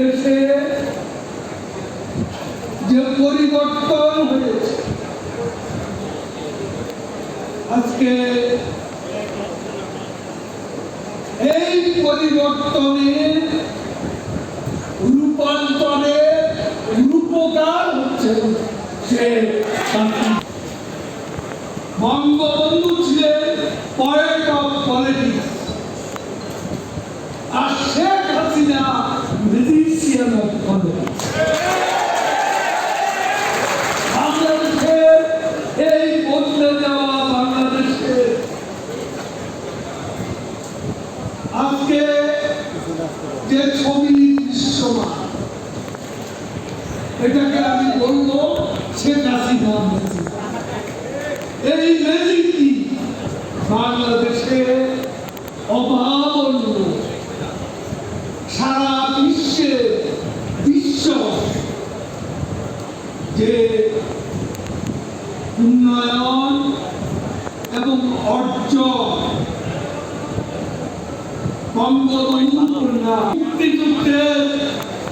দেশে যে পরিবর্তন হয়েছে আজকে এই পরিবর্তনের রূপান্তরে রূপকার হচ্ছে সে বঙ্গবন্ধু আজকে যে ছবি দৃশ্যমান এটাকে আমি বলব হাসিনা ম্যাজিক এই ম্যাজিকটি বাংলাদেশে যে উন্নয়ন এবং অর্জন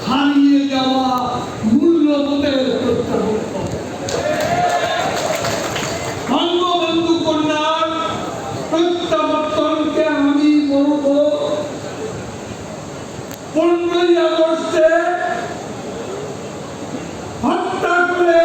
হারিয়ে যাওয়া মূল্যবোধের বঙ্গবন্ধু কন্যার প্রত্যাবর্তনকে আমি বলব পনেরোই আগস্টে হত্যা করে